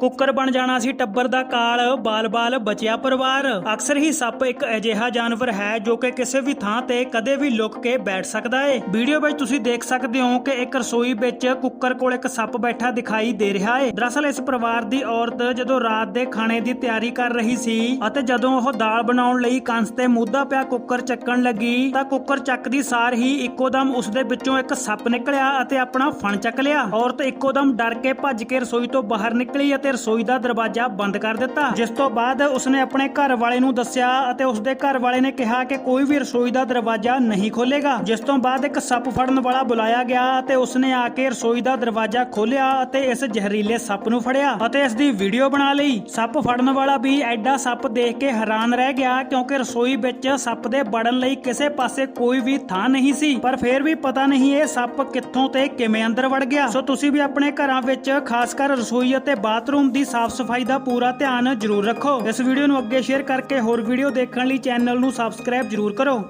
Cooker ਬਣ ਜਾਣਾ ਸੀ ਟੱਬਰ ਦਾ ਕਾਲ, ਬਾਲ-ਬਾਲ ਬਚਿਆ ਪਰਿਵਾਰ। ਅਕਸਰ ਹੀ ਸੱਪ ਇੱਕ ਅਜਿਹਾ ਜਾਨਵਰ ਹੈ ਜੋ ਕਿ ਕਿਸੇ ਵੀ ਥਾਂ ਤੇ ਕਦੇ ਵੀ ਲੁਕ ਕੇ ਬੈਠ ਸਕਦਾ ਹੈ ਵੀਡੀਓ ਵਿੱਚ ਤੁਸੀਂ ਦੇਖ ਸਕਦੇ ਹੋ ਕਿ ਇੱਕ ਰਸੋਈ ਵਿੱਚ ਕੁੱਕਰ ਕੋਲ ਇੱਕ ਸੱਪ ਬੈਠਾ ਦਿਖਾਈ ਦੇ ਰਿਹਾ ਹੈ ਦਰਅਸਲ ਇਸ ਪਰਿਵਾਰ ਦੀ ਔਰਤ ਜਦੋਂ ਰਾਤ ਦੇ ਖਾਣੇ ਦੀ ਤਿਆਰੀ ਕਰ ਰਹੀ ਸੀ ਅਤੇ ਜਦੋਂ ਉਹ ਦਾਲ ਬਣਾਉਣ ਲਈ ਕੰਸ ਤੇ ਮੁੱਦਾ ਪਿਆ ਕੁੱਕਰ ਚੱਕਣ ਲੱਗੀ ਤਾਂ ਕੁੱਕਰ ਚੱਕਦੀ ਸਾਰ ਹੀ ਇੱਕੋਦਮ ਉਸ ਦੇ ਵਿੱਚੋਂ ਇੱਕ ਸੱਪ ਨਿਕਲਿਆ ਅਤੇ ਆਪਣਾ ਫਣ ਚੱਕ ਲਿਆ। ਔਰਤ ਇੱਕੋਦਮ ਡਰ ਕੇ ਭੱਜ ਕੇ ਰਸੋਈ ਤੋਂ ਬਾਹਰ ਨਿਕਲੀ ਅਤੇ ਰਸੋਈ ਦਾ ਦਰਵਾਜ਼ਾ ਬੰਦ ਕਰ ਦਿੱਤਾ, ਜਿਸ ਤੋਂ ਬਾਅਦ ਉਸਨੇ ਆਪਣੇ ਘਰ ਵਾਲੇ ਨੂੰ ਦੱਸਿਆ ਅਤੇ ਉਸਦੇ ਘਰ ਵਾਲੇ ਨੇ ਕਿਹਾ ਕਿ ਕੋਈ ਵੀ ਰਸੋਈ ਦਾ ਦਰਵਾਜ਼ਾ ਨਹੀਂ ਖੋਲੇਗਾ ਜਿਸ ਤੋਂ ਬਾਅਦ ਇੱਕ ਸੱਪ ਫੜਨ ਵਾਲਾ ਬੁਲਾਇਆ ਗਿਆ ਅਤੇ ਉਸਨੇ ਆ ਕੇ ਰਸੋਈ ਦਾ ਦਰਵਾਜ਼ਾ ਖੋਲ੍ਹਿਆ ਅਤੇ ਇਸ ਜ਼ਹਿਰੀਲੇ ਸੱਪ ਨੂੰ ਫੜਿਆ ਅਤੇ ਇਸ ਦੀ ਵੀਡੀਓ ਬਣਾ ਲਈ। ਸੱਪ ਫੜਨ ਵਾਲਾ ਵੀ ਐਡਾ ਸੱਪ ਦੇਖ ਕੇ ਹੈਰਾਨ ਰਹਿ ਗਿਆ ਕਿਉਂਕਿ ਰਸੋਈ ਵਿੱਚ ਸੱਪ ਦੇ ਵੜਨ ਲਈ ਕਿਸੇ ਪਾਸੇ ਕੋਈ ਵੀ ਥਾਂ ਨਹੀਂ ਸੀ, ਪਰ ਫਿਰ ਵੀ ਪਤਾ ਨਹੀਂ ਇਹ ਸੱਪ ਕਿੱਥੋਂ ਤੇ ਕਿਵੇਂ ਅੰਦਰ ਵੜ ਗਿਆ। ਸੋ ਤੁਸੀਂ ਵੀ ਆਪਣੇ ਘਰਾਂ ਵਿੱਚ, ਖਾਸ ਕਰ ਰਸੋਈ ਅਤੇ ਬਾਥਰੂਮ ਬਾਥਰੂਮ ਦੀ ਸਾਫ਼ ਸਫ਼ਾਈ ਦਾ ਪੂਰਾ ਧਿਆਨ ਜ਼ਰੂਰ ਰੱਖੋ। ਇਸ ਵੀਡੀਓ ਨੂੰ ਅੱਗੇ ਸ਼ੇਅਰ ਕਰਕੇ ਹੋਰ ਵੀਡੀਓ ਦੇਖਣ ਲਈ ਚੈਨਲ ਨੂੰ ਸਬਸਕ੍ਰਾਈਬ ਜ਼ਰੂਰ ਕਰੋ।